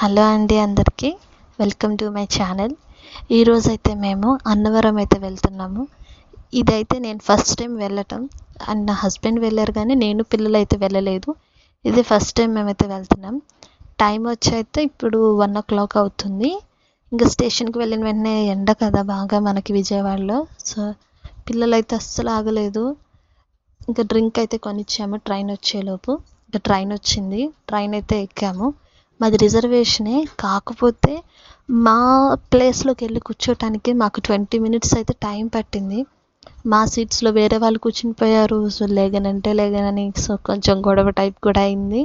Hello అండి అందరికీ. Welcome to my channel. ఈరోజు అయితే మేము అన్నవరం అయితే వెళ్తున్నాము. ఇదైతే నేను ఫస్ట్ టైం వెళ్ళటం. అండ్ నా హస్బెండ్ వెళ్ళారు కానీ నేను పిల్లలు అయితే వెళ్ళలేదు. ఇది ఫస్ట్ టైం మేమైతే వెళ్తున్నాం. టైం వచ్చి అయితే ఇప్పుడు వన్ ఓ క్లాక్ అవుతుంది. ఇంకా స్టేషన్కి వెళ్ళిన వెంటనే ఎండ కదా బాగా మనకి విజయవాడలో. సో పిల్లలు అయితే అస్సలు ఆగలేదు. ఇంకా డ్రింక్ అయితే కొనిచ్చాము. ట్రైన్ వచ్చేలోపు. ఇంకా ట్రైన్ వచ్చింది. ట్రైన్ అయితే ఎక్కాము. మాది రిజర్వేషనే. కాకపోతే మా ప్లేస్లోకి వెళ్ళి కూర్చోటానికి మాకు ట్వంటీ మినిట్స్ అయితే టైం పట్టింది. మా సీట్స్లో వేరే వాళ్ళు కూర్చుని పోయారు. సో లేగనంటే లేగనని సో కొంచెం గొడవ టైప్ కూడా అయింది.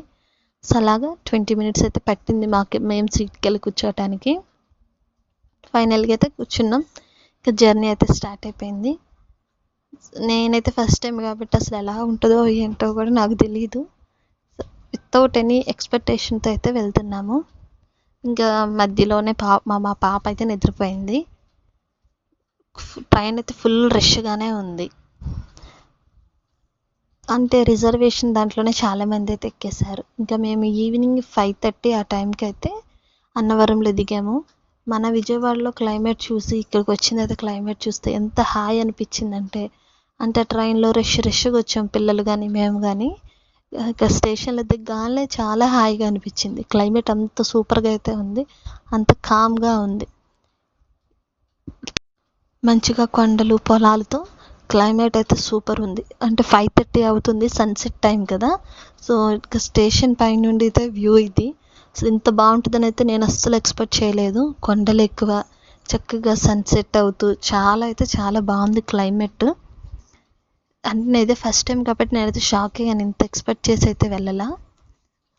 సో అలాగా ట్వంటీ మినిట్స్ అయితే పట్టింది మాకు మేము సీట్కి వెళ్ళి కూర్చోటానికి. ఫైనల్గా అయితే కూర్చున్నాం. ఇంకా జర్నీ అయితే స్టార్ట్ అయిపోయింది. నేనైతే ఫస్ట్ టైం కాబట్టి అసలు ఎలా ఉంటుందో ఏంటో కూడా నాకు తెలియదు వితౌట్ ఎనీ ఎక్స్పెక్టేషన్తో అయితే వెళ్తున్నాము. ఇంకా మధ్యలోనే పా మా మా పాప అయితే నిద్రపోయింది. ట్రైన్ అయితే ఫుల్ రష్గానే ఉంది. అంటే రిజర్వేషన్ దాంట్లోనే చాలామంది అయితే ఎక్కేశారు. ఇంకా మేము ఈవినింగ్ ఫైవ్ థర్టీ ఆ టైంకి అయితే అన్నవరంలో దిగాము. మన విజయవాడలో క్లైమేట్ చూసి ఇక్కడికి వచ్చింది అయితే క్లైమేట్ చూస్తే ఎంత హాయ్ అనిపించిందంటే అంటే ట్రైన్లో రష్ రష్గా వచ్చాం పిల్లలు కానీ మేము కానీ స్టేషన్లో దిగ్గానే చాలా హాయిగా అనిపించింది. క్లైమేట్ అంత సూపర్గా అయితే ఉంది. అంత కామ్గా ఉంది. మంచిగా కొండలు పొలాలతో క్లైమేట్ అయితే సూపర్ ఉంది. అంటే ఫైవ్ థర్టీ అవుతుంది సన్సెట్ టైం కదా. సో ఇక స్టేషన్ పై నుండి అయితే వ్యూ ఇది. సో ఇంత బాగుంటుందని అయితే నేను అస్సలు ఎక్స్పెక్ట్ చేయలేదు. కొండలు ఎక్కువ చక్కగా సన్సెట్ అవుతూ చాలా అయితే చాలా బాగుంది క్లైమేట్. అంటే నేనైతే ఫస్ట్ టైం కాబట్టి నేనైతే షాక్ అయ్యాను ఇంత ఎక్స్పెక్ట్ చేసి అయితే వెళ్ళలా.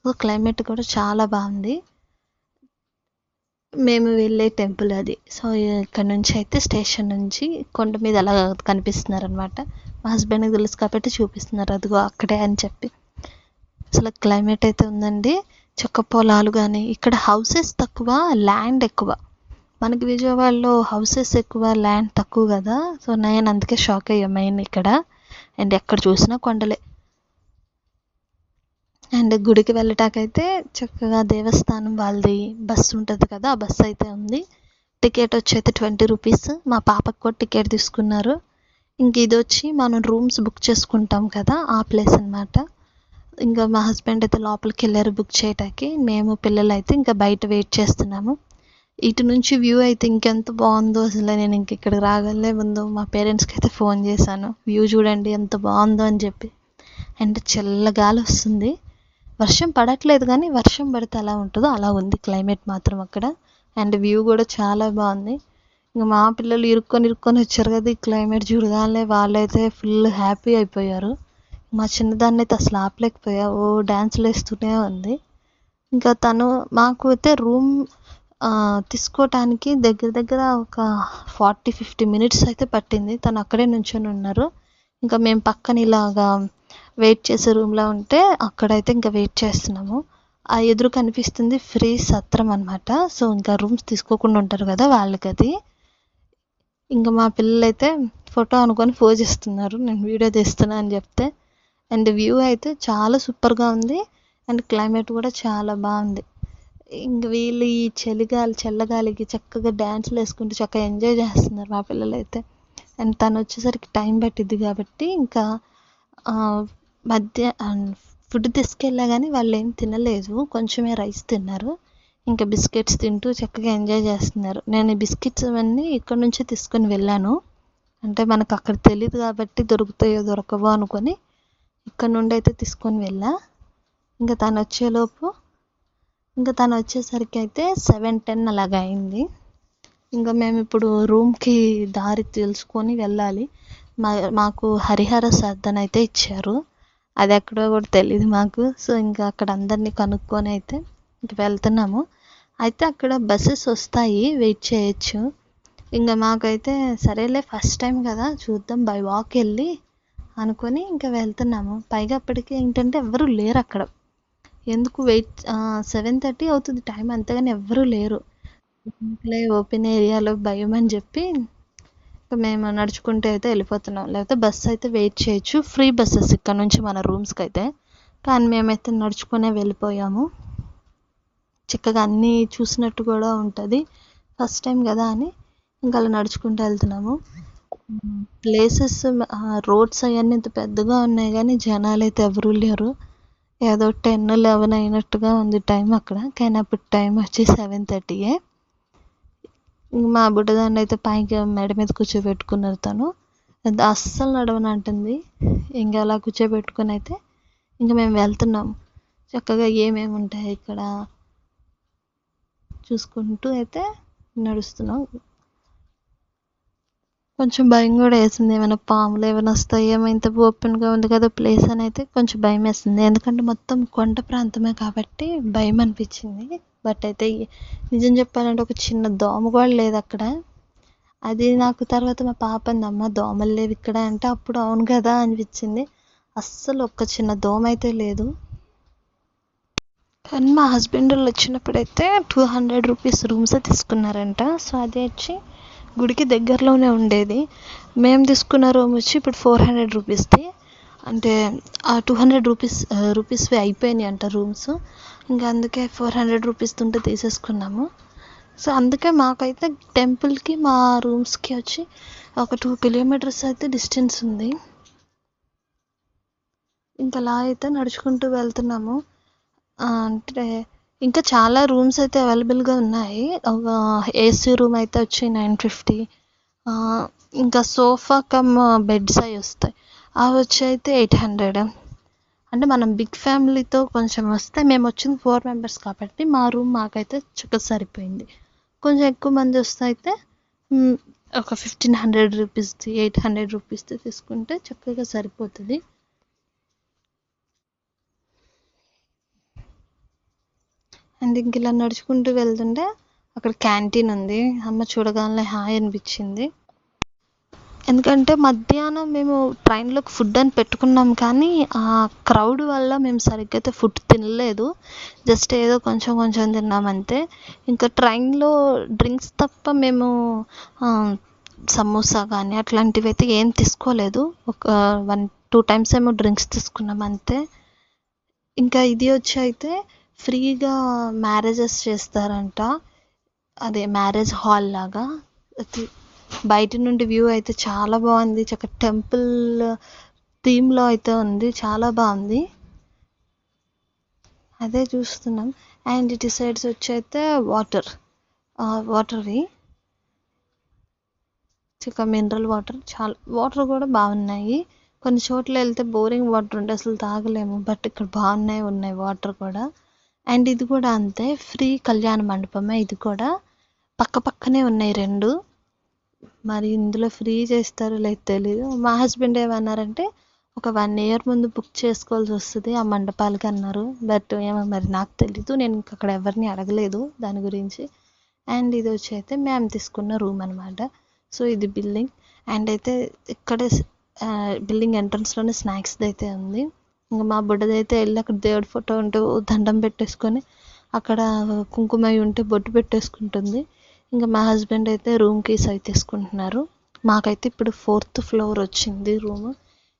సో క్లైమేట్ కూడా చాలా బాగుంది. మేము వెళ్ళే టెంపుల్ అది. సో ఇక్కడ నుంచి అయితే స్టేషన్ నుంచి కొండ మీద అలా కనిపిస్తున్నారు అనమాట మా హస్బెండ్కి తెలుసు కాబట్టి చూపిస్తున్నారు. అదిగో అక్కడే అని చెప్పి. అసలు క్లైమేట్ అయితే ఉందండి. చెక్క పొలాలు కానీ ఇక్కడ హౌసెస్ తక్కువ ల్యాండ్ ఎక్కువ. మనకి విజయవాడలో హౌసెస్ ఎక్కువ ల్యాండ్ తక్కువ కదా. సో నేను అందుకే షాక్ అయ్యా మెయిన్ ఇక్కడ. అండ్ ఎక్కడ చూసినా కొండలే. అండ్ గుడికి వెళ్ళటాకైతే చక్కగా దేవస్థానం వాళ్ళది బస్సు ఉంటుంది కదా ఆ బస్సు అయితే ఉంది. టికెట్ వచ్చి అయితే ట్వంటీ రూపీస్. మా పాపకు కూడా టికెట్ తీసుకున్నారు. ఇంక ఇది వచ్చి మనం రూమ్స్ బుక్ చేసుకుంటాం కదా ఆ ప్లేస్ అనమాట ఇంకా మా హస్బెండ్ అయితే లోపలికి వెళ్ళారు బుక్ చేయటానికి. మేము పిల్లలు అయితే ఇంకా బయట వెయిట్ చేస్తున్నాము. ఇటు నుంచి వ్యూ అయితే ఇంకెంత బాగుందో అసలు నేను ఇంక ఇక్కడికి రాగలే. ముందు మా పేరెంట్స్కి అయితే ఫోన్ చేశాను. వ్యూ చూడండి ఎంత బాగుందో అని చెప్పి. అండ్ చల్లగాలి వస్తుంది. వర్షం పడట్లేదు కానీ వర్షం పడితే ఎలా ఉంటుందో అలా ఉంది. క్లైమేట్ మాత్రం అక్కడ. అండ్ వ్యూ కూడా చాలా బాగుంది. ఇంకా మా పిల్లలు ఇరుక్కొని ఇరుక్కొని వచ్చారు కదా ఈ క్లైమేట్ చూడగానే వాళ్ళైతే ఫుల్ హ్యాపీ అయిపోయారు. మా చిన్నదాన్ని అయితే అసలు ఆపలేకపోయా. ఓ డ్యాన్స్లు వేస్తూనే ఉంది. ఇంకా తను మాకు అయితే రూమ్ తీసుకోవటానికి దగ్గర దగ్గర ఒక ఫార్టీ ఫిఫ్టీ మినిట్స్ అయితే పట్టింది. తను అక్కడే నుంచొని ఉన్నారు. ఇంకా మేము పక్కన ఇలాగా వెయిట్ చేసే రూమ్లో ఉంటే అక్కడైతే ఇంకా వెయిట్ చేస్తున్నాము. ఆ ఎదురు కనిపిస్తుంది ఫ్రీ సత్రం అనమాట సో ఇంకా రూమ్స్ తీసుకోకుండా ఉంటారు కదా వాళ్ళకి అది ఇంకా మా పిల్లలైతే ఫోటో అనుకొని పోజ్ ఇస్తున్నారు నేను వీడియో తీస్తున్నా అని చెప్తే. అండ్ వ్యూ అయితే చాలా సూపర్గా ఉంది. అండ్ క్లైమేట్ కూడా చాలా బాగుంది. ఇంక వీళ్ళు ఈ చలిగాలి చల్లగాలికి చక్కగా డ్యాన్స్లు వేసుకుంటూ చక్కగా ఎంజాయ్ చేస్తున్నారు మా పిల్లలు అయితే అండ్ తను వచ్చేసరికి టైం పట్టిద్ది కాబట్టి ఇంకా మధ్య ఫుడ్ తీసుకెళ్ళా కానీ వాళ్ళు ఏం తినలేదు. కొంచెమే రైస్ తిన్నారు. ఇంకా బిస్కెట్స్ తింటూ చక్కగా ఎంజాయ్ చేస్తున్నారు. నేను ఈ బిస్కెట్స్ అవన్నీ ఇక్కడ నుంచే తీసుకొని వెళ్ళాను. అంటే మనకు అక్కడ తెలియదు కాబట్టి దొరుకుతాయో దొరకవో అనుకొని ఇక్కడ నుండి అయితే తీసుకొని వెళ్ళా. ఇంకా తను వచ్చేలోపు ఇంకా తను వచ్చేసరికి అయితే సెవెన్ టెన్ అలాగ అయింది. ఇంకా మేము ఇప్పుడు రూమ్కి దారి తెలుసుకొని వెళ్ళాలి. మా మాకు హరిహర సర్దన్ అయితే ఇచ్చారు. అది ఎక్కడో కూడా తెలియదు మాకు. సో ఇంకా అక్కడ అందరినీ కనుక్కొని అయితే ఇంక వెళ్తున్నాము. అయితే అక్కడ బస్సెస్ వస్తాయి వెయిట్ చేయొచ్చు. ఇంకా మాకైతే సరేలే ఫస్ట్ టైం కదా చూద్దాం బై వాక్ వెళ్ళి అనుకొని ఇంకా వెళ్తున్నాము. పైగా అప్పటికి ఏంటంటే ఎవరు లేరు అక్కడ. ఎందుకు వెయిట్? సెవెన్ థర్టీ అవుతుంది. టైం అంతగాని ఎవ్వరూ లేరు. ఓపెన్ ఏరియాలో భయం అని చెప్పి మేము నడుచుకుంటూ అయితే వెళ్ళిపోతున్నాం. లేకపోతే బస్సు అయితే వెయిట్ చేయొచ్చు. ఫ్రీ బస్సెస్ ఇక్కడ నుంచి మన రూమ్స్కి అయితే. కానీ మేమైతే నడుచుకునే వెళ్ళిపోయాము. చక్కగా అన్నీ చూసినట్టు కూడా ఉంటుంది. ఫస్ట్ టైం కదా అని ఇంకా అలా నడుచుకుంటూ వెళ్తున్నాము. ప్లేసెస్ రోడ్స్ అవన్నీ ఇంత పెద్దగా ఉన్నాయి కానీ జనాలు అయితే ఎవరూ లేరు. ఏదో టెన్ లెవెన్ అయినట్టుగా ఉంది టైం అక్కడ. కానీ అప్పుడు టైం వచ్చి సెవెన్ థర్టీయే మా బుడ్డదాన్ని అయితే పైకి మెడ మీద కూర్చోబెట్టుకున్నారు తను. అస్సలు నడవను అంటుంది. ఇంకా అలా కూర్చోబెట్టుకుని అయితే ఇంకా మేము వెళ్తున్నాం. చక్కగా ఏమేమి ఉంటాయి ఇక్కడ? చూసుకుంటూ అయితే నడుస్తున్నాం. కొంచెం భయం కూడా వేసింది. ఏమైనా పాములు ఏమైనా వస్తాయేమో ఇంత ఓపెన్గా ఉంది కదా ప్లేస్ అని అయితే కొంచెం భయం వేసింది. ఎందుకంటే మొత్తం కొండ ప్రాంతమే కాబట్టి భయం అనిపించింది. బట్ అయితే నిజం చెప్పాలంటే ఒక చిన్న దోమ కూడా లేదు అక్కడ. అది నాకు తర్వాత మా పాప అంది అమ్మ దోమలు లేవు ఇక్కడ అంటే అప్పుడు అవును కదా అనిపించింది. అస్సలు ఒక్క చిన్న దోమ అయితే లేదు. కానీ మా హస్బెండ్ వాళ్ళు వచ్చినప్పుడైతే టూ హండ్రెడ్ రూపీస్ రూమ్స్ తీసుకున్నారంట. సో అది వచ్చి గుడికి దగ్గరలోనే ఉండేది. మేము తీసుకున్న రూమ్ వచ్చి ఇప్పుడు ఫోర్ హండ్రెడ్ రూపీస్ది అంటే ఆ టూ హండ్రెడ్ రూపీస్ రూపీస్వి అయిపోయినాయి అంట రూమ్స్. ఇంకా అందుకే ఫోర్ హండ్రెడ్ రూపీస్ ఉంటే తీసేసుకున్నాము. సో అందుకే మాకైతే టెంపుల్కి మా రూమ్స్కి వచ్చి ఒక టూ కిలోమీటర్స్ అయితే డిస్టెన్స్ ఉంది. ఇంకా అలా అయితే నడుచుకుంటూ వెళ్తున్నాము. అంటే ఇంకా చాలా రూమ్స్ అయితే అవైలబుల్గా ఉన్నాయి. ఒక ఏసీ రూమ్ అయితే వచ్చి నైన్ ఫిఫ్టీ. ఇంకా సోఫా కమ్ బెడ్స్ అవి వస్తాయి. అవి వచ్చి అయితే ఎయిట్ హండ్రెడ్. అంటే మనం బిగ్ ఫ్యామిలీతో కొంచెం వస్తే మేము వచ్చింది ఫోర్ మెంబర్స్ కాబట్టి మా రూమ్ మాకైతే చక్కగా సరిపోయింది. కొంచెం ఎక్కువ మంది వస్తే అయితే ఒక ఫిఫ్టీన్ హండ్రెడ్ రూపీస్ది ఎయిట్ హండ్రెడ్ రూపీస్ది తీసుకుంటే చక్కగా సరిపోతుంది. అండ్ ఇంక ఇలా నడుచుకుంటూ వెళ్తుంటే అక్కడ క్యాంటీన్ ఉంది. అమ్మ చూడగానే హాయ్ అనిపించింది. ఎందుకంటే మధ్యాహ్నం మేము ట్రైన్లోకి ఫుడ్ అని పెట్టుకున్నాం కానీ ఆ క్రౌడ్ వల్ల మేము సరిగ్గా అయితే ఫుడ్ తినలేదు. జస్ట్ ఏదో కొంచెం కొంచెం తిన్నాం అంతే. ఇంకా ట్రైన్లో డ్రింక్స్ తప్ప మేము సమోసా కానీ అట్లాంటివి అయితే ఏం తీసుకోలేదు. ఒక వన్ టూ టైమ్స్ ఏమో డ్రింక్స్ తీసుకున్నాం అంతే. ఇంకా ఇది వచ్చి అయితే ఫ్రీగా మ్యారేజెస్ చేస్తారంట. అదే మ్యారేజ్ హాల్ లాగా. బయట నుండి వ్యూ అయితే చాలా బాగుంది. చక్క టెంపుల్ థీమ్లో అయితే ఉంది. చాలా బాగుంది. అదే చూస్తున్నాం. అండ్ ఇటు సైడ్స్ వచ్చి అయితే వాటర్ వాటర్వి. చిక్క మినరల్ వాటర్. చాలా వాటర్ కూడా బాగున్నాయి. కొన్ని చోట్ల వెళ్తే బోరింగ్ వాటర్ ఉంటే అసలు తాగలేము. బట్ ఇక్కడ బాగున్నాయి ఉన్నాయి వాటర్ కూడా. అండ్ ఇది కూడా అంతే ఫ్రీ కళ్యాణ మండపమే. ఇది కూడా పక్క పక్కనే ఉన్నాయి రెండు. మరి ఇందులో ఫ్రీ చేస్తారో లేదు తెలీదు. మా హస్బెండ్ ఏమన్నారంటే ఒక వన్ ఇయర్ ముందు బుక్ చేసుకోవాల్సి వస్తుంది ఆ మండపాలకి అన్నారు. బట్ ఏమో మరి నాకు తెలీదు నేను ఇంక అక్కడ ఎవరిని అడగలేదు దాని గురించి. అండ్ ఇది వచ్చి అయితే మేము తీసుకున్న రూమ్ అనమాట సో ఇది బిల్డింగ్. అండ్ అయితే ఇక్కడే బిల్డింగ్ ఎంట్రన్స్లోనే స్నాక్స్ది అయితే ఉంది. ఇంకా మా బుడ్డదైతే వెళ్ళి అక్కడ దేవుడి ఫోటో ఉంటే దండం పెట్టేసుకొని అక్కడ కుంకుమ ఉంటే బొట్టు పెట్టేసుకుంటుంది. ఇంకా మా హస్బెండ్ అయితే రూమ్ కీస్ అయితే తీసుకుంటున్నారు. మాకైతే ఇప్పుడు ఫోర్త్ ఫ్లోర్ వచ్చింది రూమ్.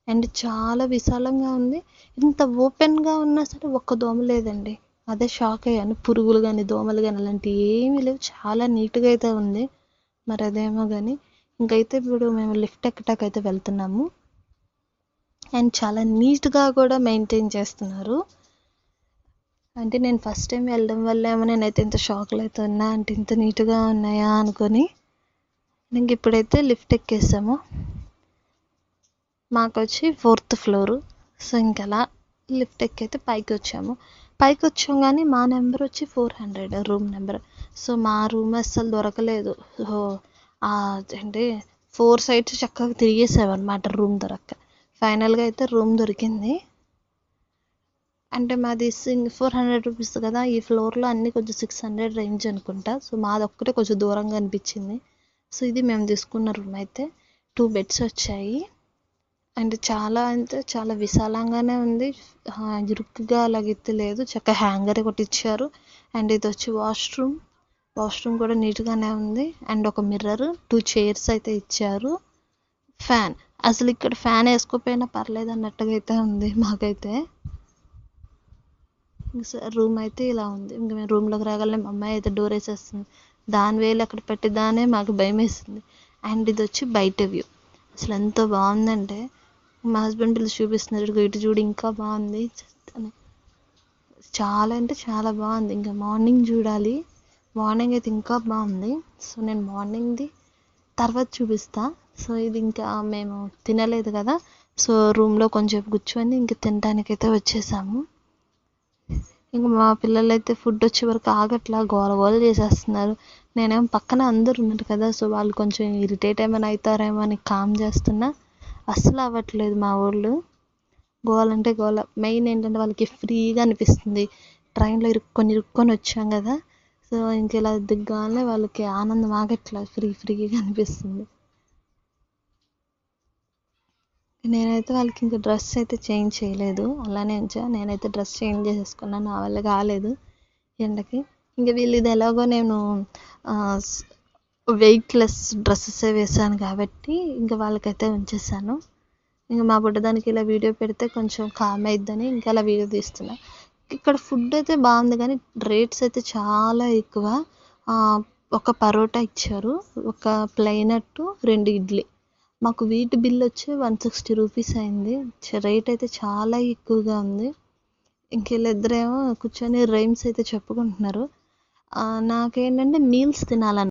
అండ్ చాలా విశాలంగా ఉంది. ఇంత ఓపెన్గా ఉన్నా సరే ఒక్క దోమ లేదండి. అదే షాక్ అయ్యాను పురుగులు కానీ దోమలు కానీ అలాంటివి ఏమీ లేవు. చాలా నీట్గా అయితే ఉంది. మరి అదేమో కానీ ఇంకైతే ఇప్పుడు మేము లిఫ్ట్ ఎక్కటాకైతే వెళ్తున్నాము. అండ్ చాలా నీట్గా కూడా మెయింటైన్ చేస్తున్నారు. అంటే నేను ఫస్ట్ టైం వెళ్ళడం వల్ల ఏమో నేనైతే ఇంత షాక్లో అయితే ఉన్నా అంటే ఇంత నీట్గా ఉన్నాయా అనుకొని ఇంక ఇప్పుడైతే లిఫ్ట్ ఎక్కేసాము. మాకు వచ్చి ఫోర్త్ ఫ్లోరు. సో ఇంకలా లిఫ్ట్ ఎక్కైతే పైకి వచ్చాము. పైకి వచ్చాం కానీ మా నెంబర్ వచ్చి four hundred room number. So మా రూమ్ అస్సలు దొరకలేదు. సో అంటే ఫోర్ సైడ్స్ చక్కగా తిరిగేసామన్నమాట రూమ్ దొరక్క. ఫైనల్గా అయితే రూమ్ దొరికింది. అంటే మాది సింగ్ ఫోర్ హండ్రెడ్ రూపీస్ కదా ఈ ఫ్లోర్లో అన్నీ కొంచెం సిక్స్ హండ్రెడ్ రేంజ్ అనుకుంటా. సో మాది ఒక్కటే కొంచెం దూరంగా అనిపించింది. సో ఇది మేము తీసుకున్న రూమ్ అయితే టూ బెడ్స్ వచ్చాయి. అండ్ చాలా అంటే చాలా విశాలంగానే ఉంది. ఇరుకుగా అలాగైతే లేదు. చక్కగా హ్యాంగర్ ఒకటి ఇచ్చారు అండ్ ఇది వచ్చి వాష్రూమ్. వాష్రూమ్ కూడా నీట్గానే ఉంది. అండ్ ఒక మిర్రర్ టూ చైర్స్ అయితే ఇచ్చారు. ఫ్యాన్ అసలు ఇక్కడ ఫ్యాన్ వేసుకోపోయినా పర్లేదు అన్నట్టుగా అయితే ఉంది మాకైతే. రూమ్ అయితే ఇలా ఉంది. ఇంకా మేము రూమ్లోకి రాగలం మా అమ్మాయి అయితే డోర్ వేసేస్తుంది. దాని వేలు అక్కడ పెట్టిదానే మాకు భయం వేసింది అండ్ ఇది వచ్చి బయట వ్యూ అసలు ఎంత బాగుందంటే మా హస్బెండ్ పిలిచి చూపిస్తున్నారు ఇటు చూడు ఇంకా బాగుంది. అని చాలా అంటే చాలా బాగుంది. ఇంకా మార్నింగ్ చూడాలి. మార్నింగ్ అయితే ఇంకా బాగుంది. సో నేను మార్నింగ్ది తర్వాత చూపిస్తాను సో ఇది ఇంకా మేము తినలేదు కదా. సో రూమ్లో కొంచెం కూర్చొని ఇంకా తినడానికైతే వచ్చేసాము. ఇంకా మా పిల్లలు అయితే ఫుడ్ వచ్చే వరకు ఆగట్లా గోల గోల చేసేస్తున్నారు. నేనేమో పక్కన అందరు ఉన్నారు కదా సో వాళ్ళు కొంచెం ఇరిటేట్ ఏమైనా అవుతారేమో అని కామ్ చేస్తున్నా. అస్సలు అవ్వట్లేదు మా వాళ్ళు గోల అంటే గోల. మెయిన్ ఏంటంటే వాళ్ళకి ఫ్రీగా అనిపిస్తుంది. ట్రైన్లో ఇరుక్కొని ఇరుక్కొని వచ్చాం కదా. సో ఇంక ఇలా దిగ్గానే వాళ్ళకి ఆనందం ఆగట్లా ఫ్రీ ఫ్రీగా అనిపిస్తుంది. నేనైతే వాళ్ళకి ఇంకా డ్రెస్ అయితే చేంజ్ చేయలేదు. అలానే ఉంచా. నేనైతే డ్రెస్ చేంజ్ చేసేసుకున్నాను నా వల్ల కాలేదు ఎండకి. ఇంకా వీళ్ళు ఇది ఎలాగో నేను వెయిట్లెస్ డ్రెస్సెస్ వేసాను కాబట్టి ఇంకా వాళ్ళకైతే ఉంచేసాను ఇంకా మా బుడ్డదానికి ఇలా వీడియో పెడితే కొంచెం కామ్ అయిద్దని ఇంకా అలా వీడియో తీస్తున్నా. ఇక్కడ ఫుడ్ అయితే బాగుంది కానీ రేట్స్ అయితే చాలా ఎక్కువ. ఒక పరోటా ఇచ్చారు. ఒక ప్లెయిన్ అట్టు రెండు ఇడ్లీ. మాకు వీటి బిల్ వచ్చి వన్ సిక్స్టీ రూపీస్ అయింది. రేట్ అయితే చాలా ఎక్కువగా ఉంది. ఇంక వీళ్ళిద్దరేమో కూర్చొని రైమ్స్ అయితే చెప్పుకుంటున్నారు. నాకేంటంటే మీల్స్ తినాలని